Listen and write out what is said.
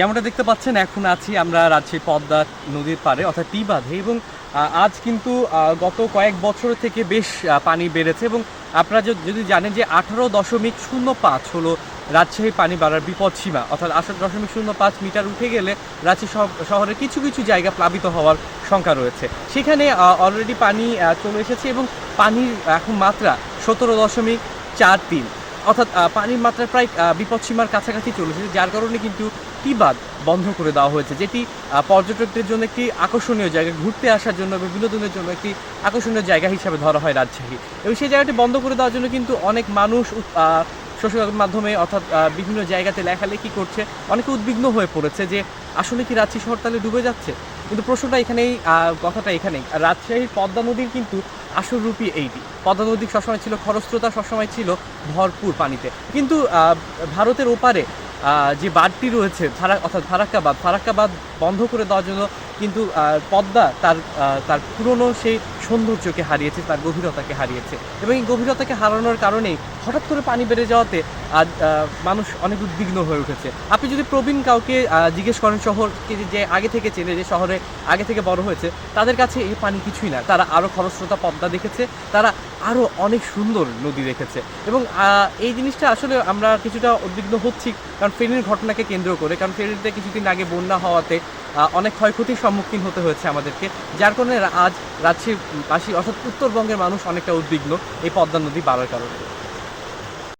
যেমনটা দেখতে পাচ্ছেন, এখন আছি আমরা রাজশাহী পদ্মা নদীর পাড়ে, অর্থাৎ টি বাঁধে এবং আজ কিন্তু গত কয়েক বছর থেকে বেশ পানি বেড়েছে এবং আপনারা যদি- জানেন যে আঠারো দশমিক শূন্য পাঁচ হলো রাজশাহী পানি বাড়ার বিপদ সীমা, অর্থাৎ আঠারো দশমিক শূন্য পাঁচ মিটার উঠে গেলে রাজশাহী শহ- শহরের কিছু কিছু জায়গা প্লাবিত হওয়ার শঙ্কা রয়েছে। সেখানে অলরেডি পানি চলে এসেছে এবং পানির এখন মাত্রা সতেরো দশমিক চার তিন। অর্থাৎ পানির মাত্রা প্রায় বিপদসীমার কাছাকাছি চলে এসেছে যার কারণে কিন্তু টিবাদ বন্ধ করে দেওয়া হয়েছে, যেটি পর্যটকদের জন্য একটি আকর্ষণীয় জায়গা, ঘুরতে আসার জন্য বা বিনোদনের জন্য একটি আকর্ষণীয় জায়গা হিসাবে ধরা হয় রাজশাহী এবং সেই জায়গাটি বন্ধ করে দেওয়ার জন্য কিন্তু অনেক মানুষ সোশ্যাল মাধ্যমে, অর্থাৎ বিভিন্ন জায়গাতে লেখালেখি করছে। অনেকে উদ্বিগ্ন হয়ে পড়েছে যে, আসলে কি রাজশাহী শহর তাহলে ডুবে যাচ্ছে? কিন্তু প্রশ্নটা এখানেই কথাটা এখানেই। রাজশাহীর পদ্মা নদীর কিন্তু আসল রূপই এইটি। পদ্মা নদী সবসময় ছিল, খরস্রোতা সবসময় ছিল ভরপুর পানিতে। কিন্তু ভারতের ওপারে যে বাঁধটি রয়েছে, ফারা, অর্থাৎ ফারাক্কা বাঁধ ফারাক্কা বাঁধ বন্ধ করে দেওয়ার জন্য কিন্তু পদ্মা তার তার পুরনো সেই সৌন্দর্যকে হারিয়েছে, তার গভীরতাকে হারিয়েছে। এবং এই গভীরতাকে হারানোর কারণেই হঠাৎ করে পানি বেড়ে যাওয়াতে মানুষ অনেক উদ্বিগ্ন হয়ে উঠেছে। আপনি যদি প্রবীণ কাউকে জিজ্ঞেস করেন শহরকে যে- আগে থেকে চেনে যে শহরে আগে থেকে বড় হয়েছে, তাদের কাছে এই পানি কিছুই না। তারা আরও খরস্রোতা পদ্মা দেখেছে, তারা আরও অনেক সুন্দর নদী দেখেছে। এবং এই জিনিসটা আসলে আমরা কিছুটা উদ্বিগ্ন হচ্ছি, কারণ ফেরির ঘটনাকে কেন্দ্র করে, কারণ ফেরিতে কিছুদিন আগে বন্যা হওয়াতে অনেক ক্ষয়ক্ষতির সম্মুখীন হতে হয়েছে আমাদেরকে। যার কারণে আজ আজ রাজশাহীবাসী অর্থাৎ উত্তরবঙ্গের মানুষ অনেকটা উদ্বিগ্ন এই পদ্মা নদী বাড়ার কারণে।